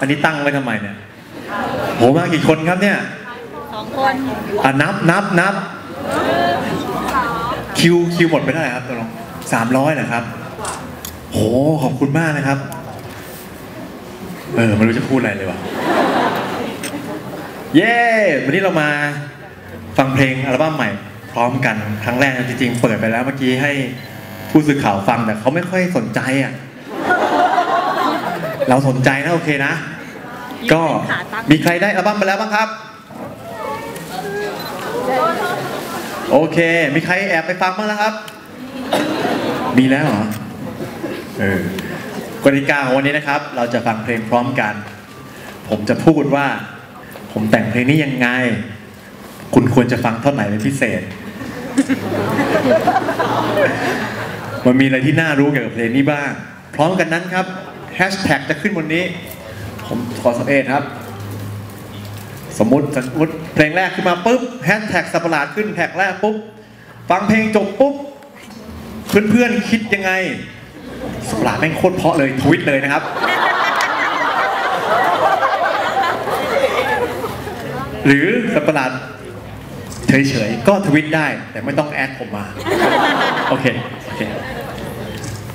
อันนี้ตั้งไว้ทำไมเนี่ยโหมากี่คนครับเนี่ยสองคนอะนับนับนับคิวคิวหมดไปเท่าไหร่ครับตกลงสามร้อยเหรอครับโหขอบคุณมากนะครับ เออไม่รู้จะพูดอะไรเลยว่ะเย้วันนี้เรามาฟังเพลงอัลบั้มใหม่ พร้อมกันครั้งแรกนะจริงๆเปิดไปแล้วเมื่อกี้ให้ผู้สื่อข่าวฟังแต่เขาไม่ค่อยสนใจอะ เราสนใจนะโอเคนะ ก็มีใครได้อัลบั้มไปแล้วบ้างครับ โอเค มีใครแอบไปฟังบ้างแล้วครับ มีแล้วเหรอเออกติกาของวันนี้นะครับ เราจะฟังเพลงพร้อมกัน ผมจะพูดว่า ผมแต่งเพลงนี้ยังไง คุณควรจะฟังเท่าไหร่เป็นพิเศษ มันมีอะไรที่น่ารู้เกี่ยวกับเพลงนี้บ้าง พร้อมกันนั้นครับแฮชแท็กจะขึ้นบนนี้ ผมขอสักเอครับ สมมติสมมติเพลงแรกขึ้นมาปุ๊บแฮชแท็กสัตว์ประหลาดขึ้นแท็กแรกปุ๊บฟังเพลงจบปุ๊บเพื่อนๆคิดยังไงสัตว์ประหลาดแม่งโคตรเพาะเลยทวิตเลยนะครับ หรือสัตว์ประหลาดเฉยๆก็ทวิตได้แต่ไม่ต้องแอดผมมาโอเคโอเค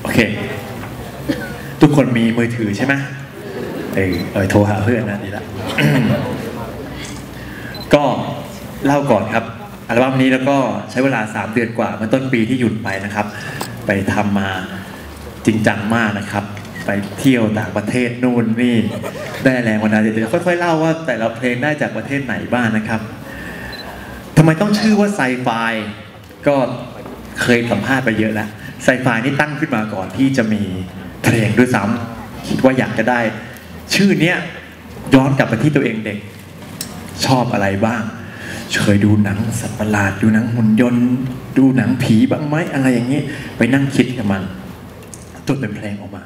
โอเค ทุกคนมีมือถือใช่ไหม เออเออโทรหาเพื่อนนะดีละก็เล่าก่อนครับอัลบั้มนี้แล้วก็ใช้เวลา 3 เดือนกว่าเมื่อต้นปีที่หยุดไปนะครับ ไปทำมาจริงจังมากนะครับ ไปเที่ยวต่างประเทศนู่นนี่ได้แรงวันดาลใจเดี๋ยวค่อยๆเล่าว่าแต่ละเพลงได้จากประเทศไหนบ้างนะครับทำไมต้องชื่อว่าไซไฟก็เคยสัมภาษณ์ไปเยอะแล้วไซไฟนี่ตั้งขึ้นมาก่อนที่จะมีเพลงด้วยซ้ำคิดว่าอยากจะได้ ชื่อเนี้ยย้อนกลับไปที่ตัวเองเด็ก ชอบอะไรบ้าง เคยดูหนังสัตว์ประหลาดดูหนังหุ่นยนต์ ดูหนังผีบ้างไหมอะไรอย่างนี้ ไปนั่งคิดกับมันจนเป็นเพลงออกมา